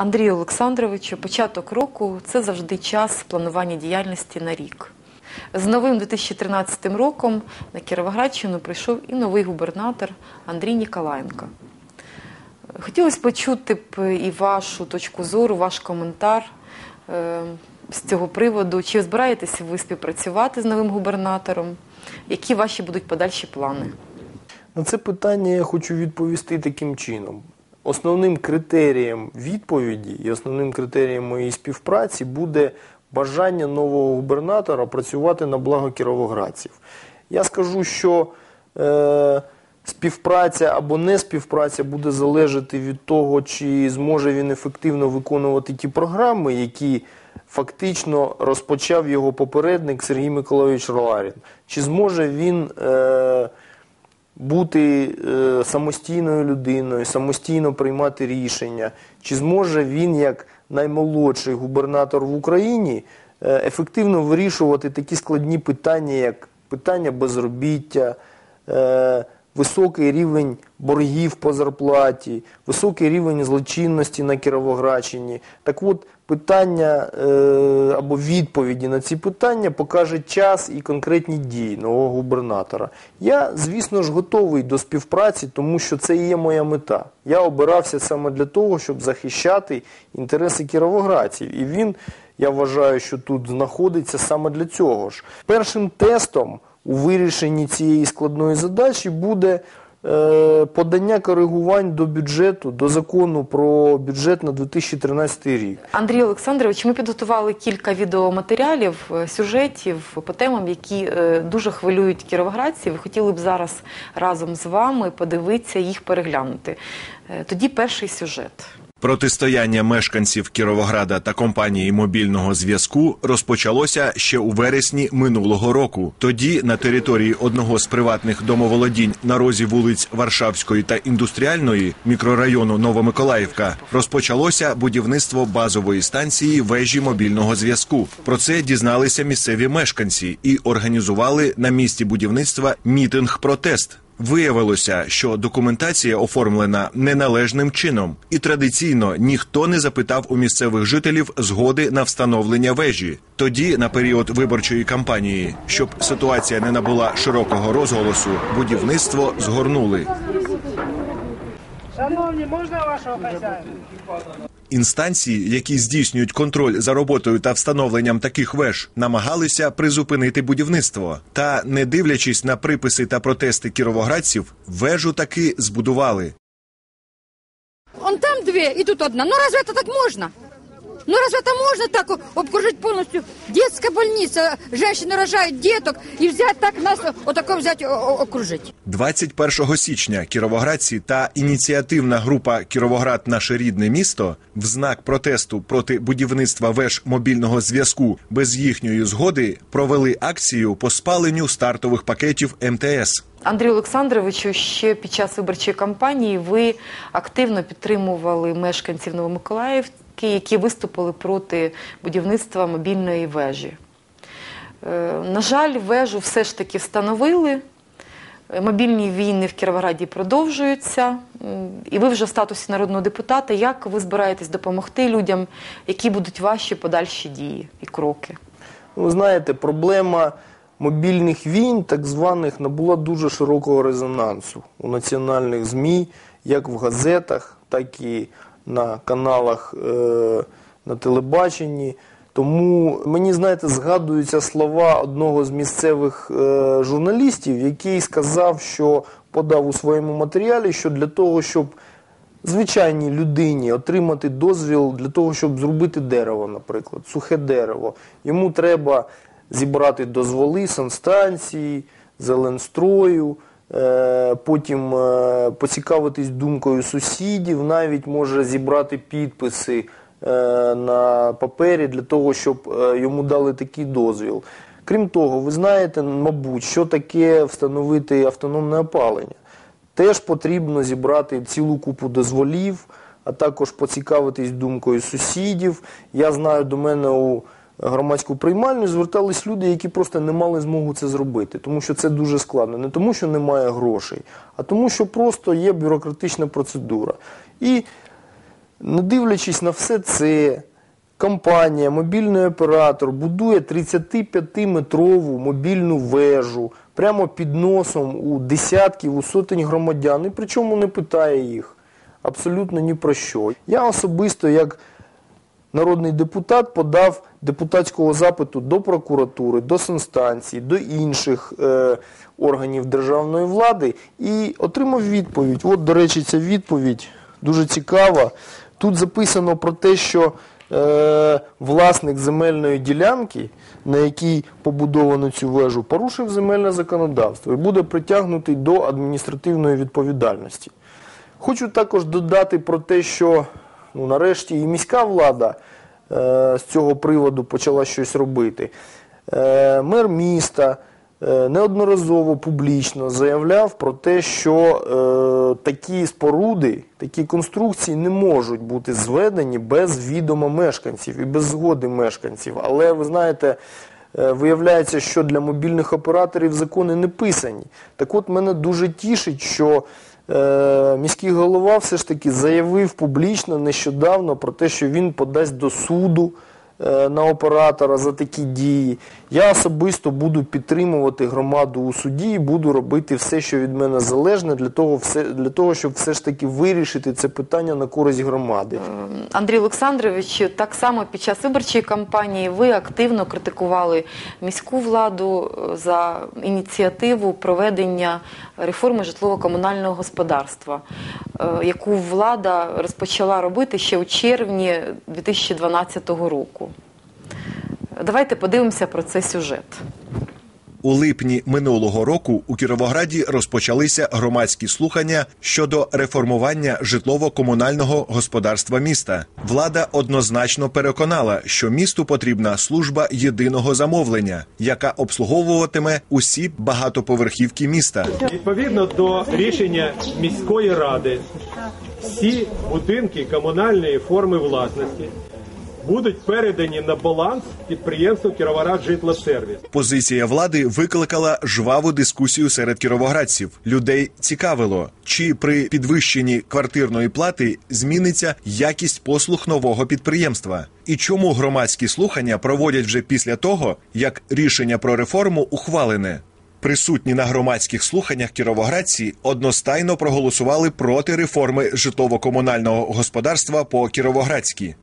Андрію Олександровичу, початок року це завжди час планування діяльності на рік. З новим 2013 роком на Кіровоградщину прийшов і новий губернатор Андрій Ніколаєнко. Хотілося почути б і вашу точку зору, ваш коментар е, з цього приводу. Чи збираєтеся ви співпрацювати з новим губернатором? Які ваші будуть подальші плани? На це питання я хочу відповісти таким чином. Основним критерієм відповіді і основним критерієм моєї співпраці буде бажання нового губернатора працювати на благо кіровоградців. Я скажу, що е, співпраця або не співпраця буде залежати від того, чи зможе він ефективно виконувати ті програми, які фактично розпочав його попередник Сергій Миколайович Роларін. Чи зможе він. Е, бути е, самостійною людиною, самостійно приймати рішення, чи зможе він, як наймолодший губернатор в Україні, е, ефективно вирішувати такі складні питання, як питання безробіття, е, високий рівень боргів по зарплаті, високий рівень злочинності на Кіровоградщині. Так от питання е, або відповіді на ці питання покаже час і конкретні дії нового губернатора. Я, звісно ж, готовий до співпраці, тому що це і є моя мета. Я обирався саме для того, щоб захищати інтереси кіровоградців. І він, я вважаю, що тут знаходиться саме для цього ж. Першим тестом у вирішенні цієї складної задачі буде подання коригувань до бюджету, до закону про бюджет на 2013 рік. Андрій Олександрович, ми підготували кілька відеоматеріалів, е, сюжетів по темам, які е, дуже хвилюють кіровоградців. Хотіли б зараз разом з вами подивитися їх переглянути. Е, Тоді перший сюжет. Протистояння мешканців Кіровограда та компанії мобільного зв'язку розпочалося ще у вересні минулого року. Тоді на території одного з приватних домоволодінь на розі вулиць Варшавської та індустріальної мікрорайону Новомиколаївка розпочалося будівництво базової станції вежі мобільного зв'язку. Про це дізналися місцеві мешканці і організували на місці будівництва мітинг-протест. Виявилося, що документація оформлена неналежним чином, і традиційно ніхто не запитав у місцевих жителів згоди на встановлення вежі. Тоді, на період виборчої кампанії, щоб ситуація не набула широкого розголосу, будівництво згорнули. Шановні, можна вашого хазяїна? Інстанції, які здійснюють контроль за роботою та встановленням таких веж, намагалися призупинити будівництво. Та, не дивлячись на приписи та протести кіровоградців, вежу таки збудували. Он там дві і тут одна. Ну разве це так можно? Ну разве это можно так обкружить полностью? Детская больница, женщины рожают деток, и взять так нас, вот такое взять, о- о- окружить. 21 січня кіровоградці та ініціативна група Кіровоград наше рідне місто в знак протесту проти будівництва веж мобільного зв'язку без їхньої згоди провели акцію по спаленню стартових пакетів МТС. Андрію Олександровичу, ще під час виборчої кампанії ви активно підтримували мешканців Новомиколаївки, які виступили проти будівництва мобільної вежі. Е, На жаль, вежу все ж таки встановили. Мобільні війни в Кіровограді продовжуються, і ви вже в статусі народного депутата. Як ви збираєтесь допомогти людям, які будуть ваші подальші дії і кроки? Ну, Ви знаєте, проблема мобільних війн, так званих, набула дуже широкого резонансу у національних ЗМІ, як в газетах, так і на каналах е, на телебаченні. Тому мені, знаєте, згадуються слова одного з місцевих е, журналістів, який сказав, що подав у своєму матеріалі, що для того, щоб звичайній людині отримати дозвіл для того, щоб зробити дерево, наприклад, сухе дерево. Йому треба зібрати дозволи санстанції, зеленстрою, потім е, поцікавитись думкою сусідів, навіть може зібрати підписи е, на папері для того, щоб е, йому дали такий дозвіл. Крім того, ви знаєте, мабуть, що таке встановити автономне опалення. Теж потрібно зібрати цілу купу дозволів, а також поцікавитись думкою сусідів. Я знаю, до мене у громадську приймальню звертались люди, які просто не мали змогу це зробити, тому що це дуже складно. Не тому, що немає грошей, а тому, що просто є бюрократична процедура. І Не дивлячись на все це, компанія, мобільний оператор будує 35-метрову мобільну вежу прямо під носом у десятків, у сотень громадян, і причому не питає їх абсолютно ні про що. Я особисто, як народний депутат подав депутатського запиту до прокуратури, до санстанції, до інших е, органів державної влади і отримав відповідь. От, до речі, ця відповідь дуже цікава. Тут записано про те, що е, власник земельної ділянки, на якій побудовано цю вежу, порушив земельне законодавство і буде притягнутий до адміністративної відповідальності. Хочу також додати про те, що ну, нарешті і міська влада е, з цього приводу почала щось робити. Е, мер міста е, неодноразово публічно заявляв про те, що такі споруди, такі конструкції не можуть бути зведені без відома мешканців і без згоди мешканців. Але ви знаєте, Виявляється, що для мобільних операторів закони не писані. Так от мене дуже тішить, що міський голова все ж таки заявив публічно нещодавно про те, що він подасть до суду е, на оператора за такі дії. Я особисто буду підтримувати громаду у суді і буду робити все, що від мене залежне, для того, все, для того щоб все ж таки вирішити це питання на користь громади. Андрій Олександрович, так само під час виборчої кампанії ви активно критикували міську владу е, за ініціативу проведення реформи житлово-комунального господарства, е, яку влада розпочала робити ще у червні 2012 року. Давайте подивимося про цей сюжет. У липні минулого року у Кіровограді розпочалися громадські слухання щодо реформування житлово-комунального господарства міста. Влада однозначно переконала, що місту потрібна служба єдиного замовлення, яка обслуговуватиме усі багатоповерхівки міста. Відповідно до рішення міської ради, всі будинки комунальної форми власності будуть передані на баланс підприємству Кіровоград Житлосервіс. Позиція влади викликала жваву дискусію серед кіровоградців. Людей цікавило, чи при підвищенні квартирної плати зміниться якість послуг нового підприємства, і чому громадські слухання проводять вже після того, як рішення про реформу ухвалене. Присутні на громадських слуханнях кіровоградці одностайно проголосували проти реформи житлово-комунального господарства по кіровоградськи.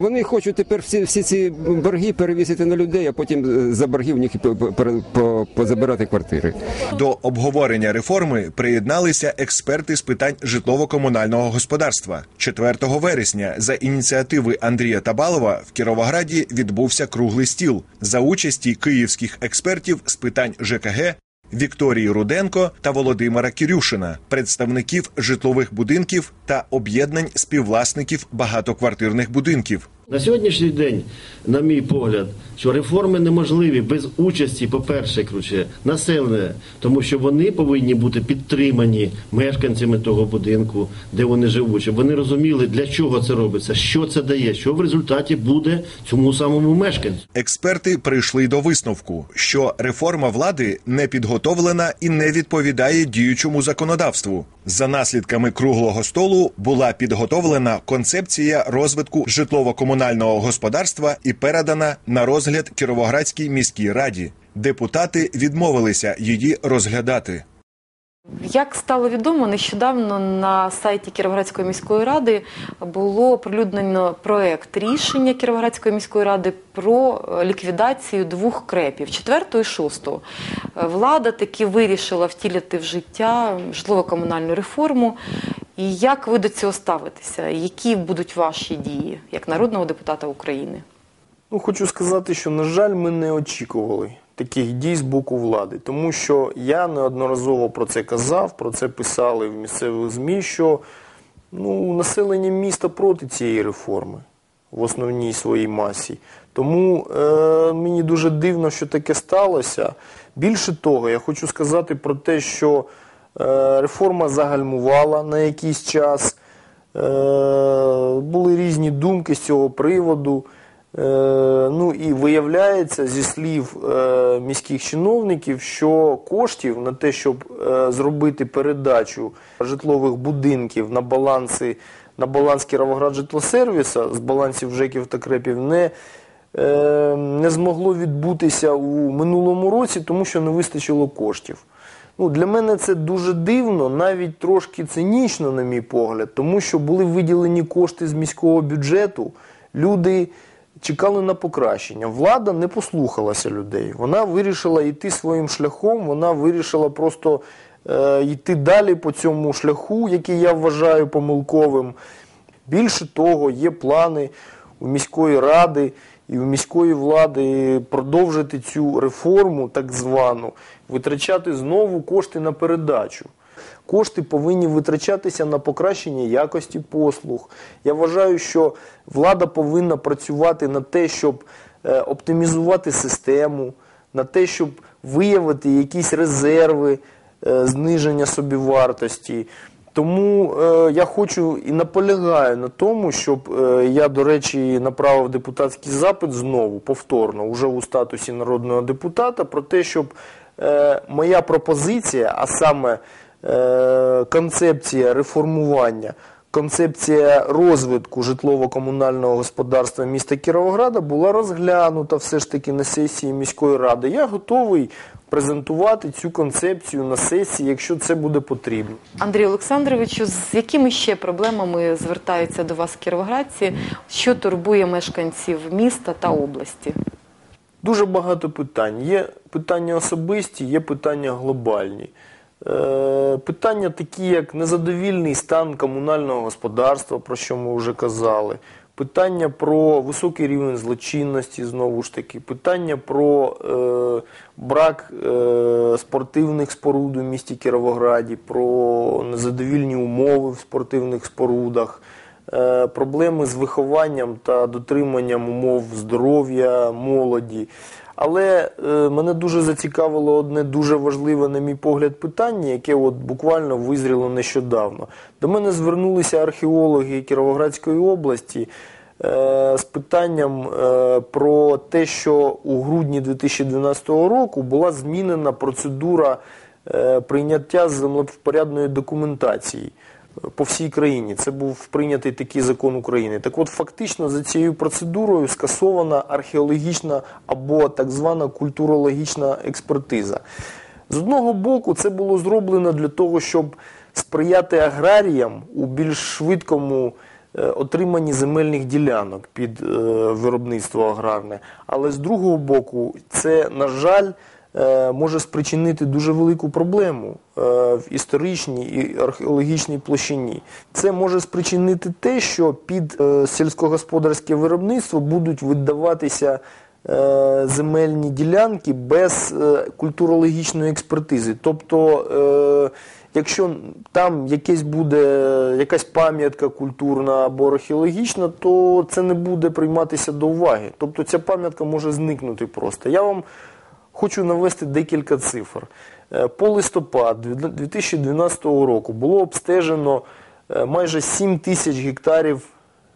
Вони хочуть тепер всі, всі ці борги перевісити на людей, а потім е, за борги в них позабирати квартири. До обговорення реформи приєдналися експерти з питань житлово-комунального господарства. 4 вересня за ініціативи Андрія Табалова в Кіровограді відбувся круглий стіл за участі київських експертів з питань ЖКГ. Вікторії Руденко та Володимира Кірюшина, представників житлових будинків та об'єднань співвласників багатоквартирних будинків. На сьогоднішній день, на мій погляд, що реформи неможливі без участі, по-перше, круче, населення, тому що вони повинні бути підтримані мешканцями того будинку, де вони живуть, щоб вони розуміли, для чого це робиться, що це дає, що в результаті буде цьому самому мешканцю. Експерти прийшли до висновку, що реформа влади не підготовлена і не відповідає діючому законодавству. За наслідками круглого столу була підготовлена концепція розвитку житлово-комунального господарства і передана на розгляд Кіровоградській міській раді. Депутати відмовилися її розглядати. Як стало відомо, нещодавно на сайті Кіровоградської міської ради було оприлюднено проект рішення Кіровоградської міської ради про е, ліквідацію двох крепів четвертого і шостого. Е, Влада таки вирішила втілити в життя житлово-комунальну реформу. І як ви до цього ставитеся? Які будуть ваші дії як народного депутата України? Ну, хочу сказати, що, на жаль, ми не очікували таких дій з боку влади, тому що я неодноразово про це казав, про це писали в місцевих ЗМІ, що ну, населення міста проти цієї реформи в основній своїй масі. Тому е, мені дуже дивно, що таке сталося. Більше того, я хочу сказати про те, що реформа загальмувала на якийсь час. Е, були різні думки з цього приводу. Е, ну і виявляється зі слів е, міських чиновників, що коштів на те, щоб е, зробити передачу житлових будинків на баланси на баланс Кіровоград житлосервіса з балансів ЖЕКів та КРЕПів не, е, не змогло відбутися у минулому році, тому що не вистачило коштів. Ну, для мене це дуже дивно, навіть трошки цинічно, на мій погляд, тому що були виділені кошти з міського бюджету, люди чекали на покращення. Влада не послухалася людей. Вона вирішила йти своїм шляхом, вона вирішила просто е, йти далі по цьому шляху, який я вважаю помилковим. Більше того, є плани у міської ради і у міської влади продовжити цю реформу, так звану, витрачати знову кошти на передачу. Кошти повинні витрачатися на покращення якості послуг. Я вважаю, що влада повинна працювати на те, щоб е, оптимізувати систему, на те, щоб виявити якісь резерви е, зниження собівартості. Тому е, я хочу і наполягаю на тому, щоб е, я, до речі, направив депутатський запит знову повторно, уже у статусі народного депутата, про те, щоб е, моя пропозиція, а саме е, концепція реформування, концепція розвитку житлово-комунального господарства міста Кіровограда була розглянута все ж таки на сесії міської ради. Я готовий презентувати цю концепцію на сесії, якщо це буде потрібно. Андрію Олександровичу, з якими ще проблемами звертаються до вас кіровоградці, що турбує мешканців міста та області? Дуже багато питань. Є питання особисті, є питання глобальні. Е, питання такі, як незадовільний стан комунального господарства, про що ми вже казали. Питання про високий рівень злочинності, знову ж таки, питання про е, брак е, спортивних споруд у місті Кіровограді, про незадовільні умови в спортивних спорудах, е, проблеми з вихованням та дотриманням умов здоров'я молоді. Але е, мене дуже зацікавило одне дуже важливе, на мій погляд, питання, яке от буквально визріло нещодавно. До мене звернулися археологи Кіровоградської області е, з питанням е, про те, що у грудні 2012 року була змінена процедура е, прийняття землевпорядної документації по всій країні. Це був прийнятий такий закон України. Так от, фактично, за цією процедурою скасована археологічна або так звана культурологічна експертиза. З одного боку, це було зроблено для того, щоб сприяти аграріям у більш швидкому е, отриманні земельних ділянок під е, виробництво аграрне. Але з другого боку, це, на жаль, може спричинити дуже велику проблему е, в історичній і археологічній площині. Це може спричинити те, що під е, сільськогосподарське виробництво будуть видаватися е, земельні ділянки без е, культурологічної експертизи. Тобто, е, якщо там якесь буде якась пам'ятка культурна або археологічна, то це не буде прийматися до уваги. Тобто ця пам'ятка може зникнути просто. Я вам Хочу навести декілька цифр. Е, По листопад 2012 року було обстежено е, майже 7 тисяч гектарів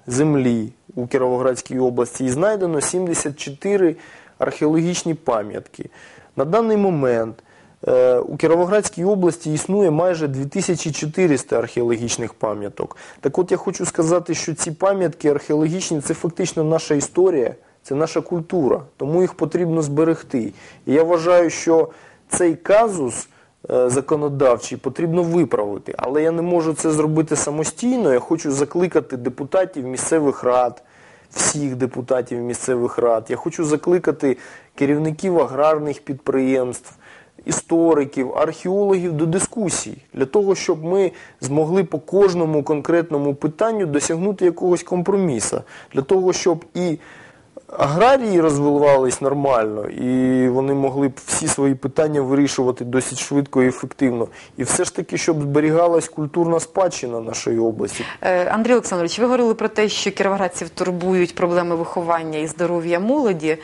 землі у Кіровоградській області і знайдено 74 археологічні пам'ятки. На даний момент е, у Кіровоградській області існує майже 2400 археологічних пам'яток. Так от я хочу сказати, що ці пам'ятки археологічні це фактично наша історія, це наша культура, тому їх потрібно зберегти. І я вважаю, що цей казус е, законодавчий потрібно виправити, але я не можу це зробити самостійно. Я хочу закликати депутатів місцевих рад, всіх депутатів місцевих рад. Я хочу закликати керівників аграрних підприємств, істориків, археологів до дискусій для того, щоб ми змогли по кожному конкретному питанню досягнути якогось компромісу, для того, щоб і аграрії розвивались нормально, і вони могли б всі свої питання вирішувати досить швидко і ефективно. І все ж таки, щоб зберігалась культурна спадщина нашої області. Е, Андрій Олександрович, ви говорили про те, що кіровоградців турбують проблеми виховання і здоров'я молоді.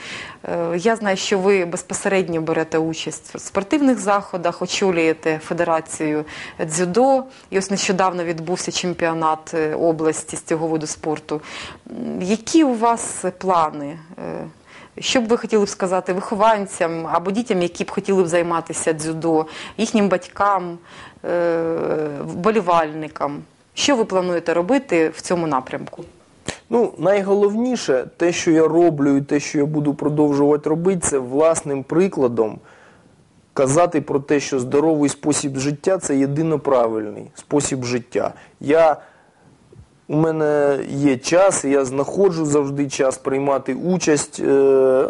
Е, Я знаю, що ви безпосередньо берете участь в спортивних заходах, очолюєте федерацію дзюдо. І ось нещодавно відбувся чемпіонат е, області з цього виду спорту. Які у вас плани? Е, Що б ви хотіли б сказати вихованцям або дітям, які б хотіли б займатися дзюдо, їхнім батькам, е, вболівальникам? Що ви плануєте робити в цьому напрямку? Ну, найголовніше, те, що я роблю, і те, що я буду продовжувати робити, це власним прикладом казати про те, що здоровий спосіб життя це єдино правильний спосіб життя. Я, у мене є час, я знаходжу завжди час приймати участь, е,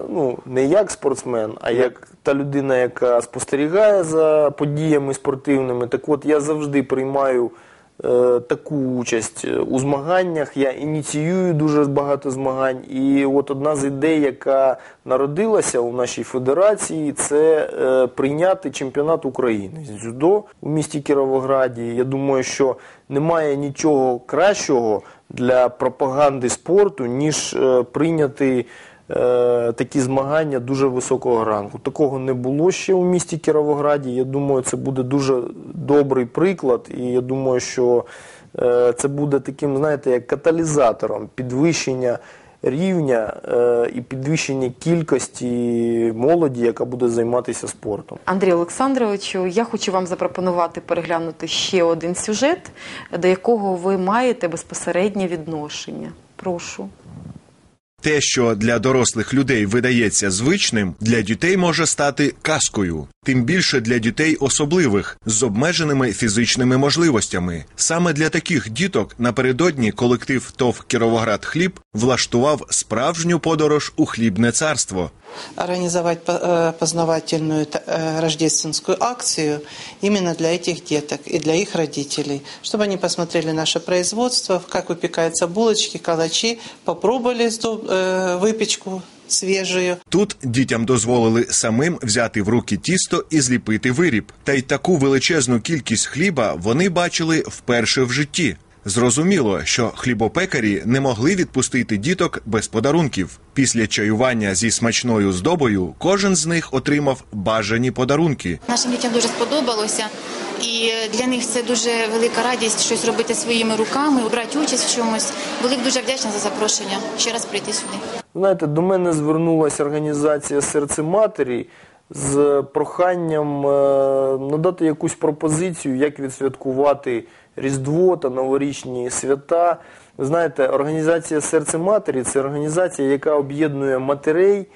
ну, не як спортсмен, а як та людина, яка спостерігає за подіями спортивними. Так от я завжди приймаю таку участь е, у змаганнях. Я ініціюю дуже багато змагань. І от одна з ідей, яка народилася у нашій федерації, це е, прийняти чемпіонат України з дзюдо у місті Кіровограді. Я думаю, що немає нічого кращого для пропаганди спорту, ніж е, прийняти. Е, Такі змагання дуже високого ранку. Такого не було ще у місті Кіровограді. Я думаю, це буде дуже добрий приклад, і я думаю, що е, це буде таким, знаєте, як каталізатором підвищення рівня е, і підвищення кількості молоді, яка буде займатися спортом. Андрій Олександровичу, я хочу вам запропонувати переглянути ще один сюжет, до якого ви маєте безпосереднє відношення. Прошу. Те, що для дорослих людей видається звичним, для дітей може стати казкою. Тим більше для дітей особливих з обмеженими фізичними можливостями. Саме для таких діток напередодні колектив ТОВ Кіровоград Хліб влаштував справжню подорож у хлібне царство. организовать по- э, познавательную т- э, рождественскую акцию именно для этих деток и для их родителей, чтобы они посмотрели наше производство, как выпекаются булочки, калачи, попробовали сдоб- э, выпечку свежую. Тут дітям дозволили самим взяти в руки тісто і зліпити виріб. Та й таку величезну кількість хліба вони бачили вперше в житті. Зрозуміло, що хлібопекарі не могли відпустити діток без подарунків. Після чаювання зі смачною здобою кожен з них отримав бажані подарунки. Нашим дітям дуже сподобалося, і для них це дуже велика радість щось робити своїми руками, брати участь в чомусь. Були б дуже вдячні за запрошення ще раз прийти сюди. Знаєте, до мене звернулася організація Серце Матері з проханням е, надати якусь пропозицію, як відсвяткувати Різдво та новорічні свята. Ви знаєте, організація Серце Матері це організація, яка об'єднує матерей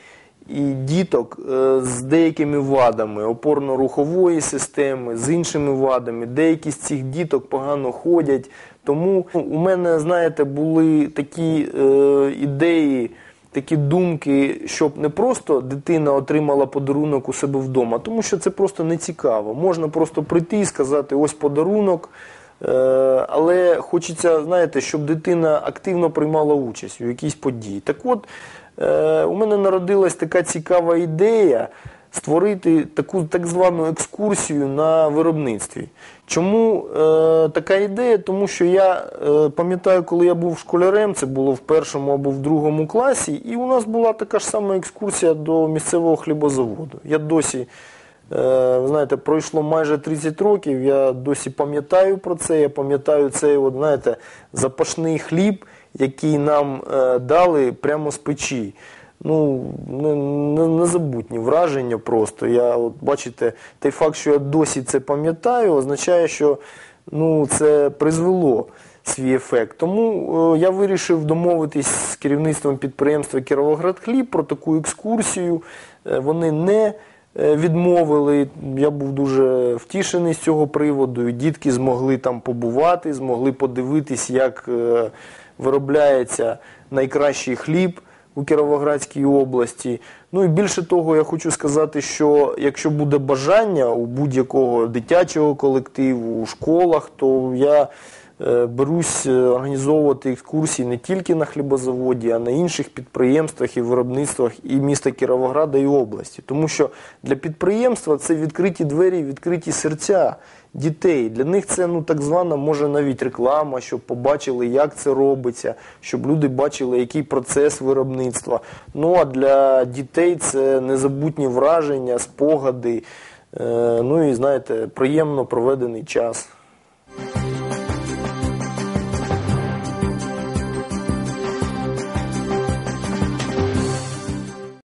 і діток е, з деякими вадами опорно-рухової системи, з іншими вадами. Деякі з цих діток погано ходять. Тому у мене, знаєте, були такі е, ідеї. Такі думки, щоб не просто дитина отримала подарунок у себе вдома, тому що це просто не цікаво. Можна просто прийти і сказати, ось подарунок. Хочеться, знаєте, щоб дитина активно приймала участь у якійсь події. Так от, е, у мене народилась така цікава ідея створити таку так звану екскурсію на виробництві. Чому е, така ідея? Тому що я е, пам'ятаю, коли я був школярем, це було в першому або в другому класі, і у нас була така ж сама екскурсія до місцевого хлібозаводу. Я досі, ви знаєте, пройшло майже 30 років, я досі пам'ятаю про це, я пам'ятаю цей, от, знаєте, запашний хліб, який нам е, дали прямо з печі. Ну, не- не- незабутні враження просто. Я, от, бачите, той факт, що я досі це пам'ятаю, означає, що ну, це призвело свій ефект. Тому е, я вирішив домовитись з керівництвом підприємства Кіровоградхліб про таку екскурсію. Е, Вони не е, відмовили. Я був дуже втішений з цього приводу. І дітки змогли там побувати, змогли подивитись, як е, виробляється найкращий хліб у Кіровоградській області. Ну і більше того, я хочу сказати, що якщо буде бажання у будь-якого дитячого колективу, у школах, то я е, берусь е, організовувати екскурсії не тільки на хлібозаводі, а на інших підприємствах і виробництвах і міста Кіровограда і області. Тому що для підприємства це відкриті двері, відкриті серця дітей. Для них це ну так звана може навіть реклама, щоб побачили, як це робиться, щоб люди бачили, який процес виробництва. Ну а для дітей це незабутні враження, спогади. е, Ну і знаєте, приємно проведений час.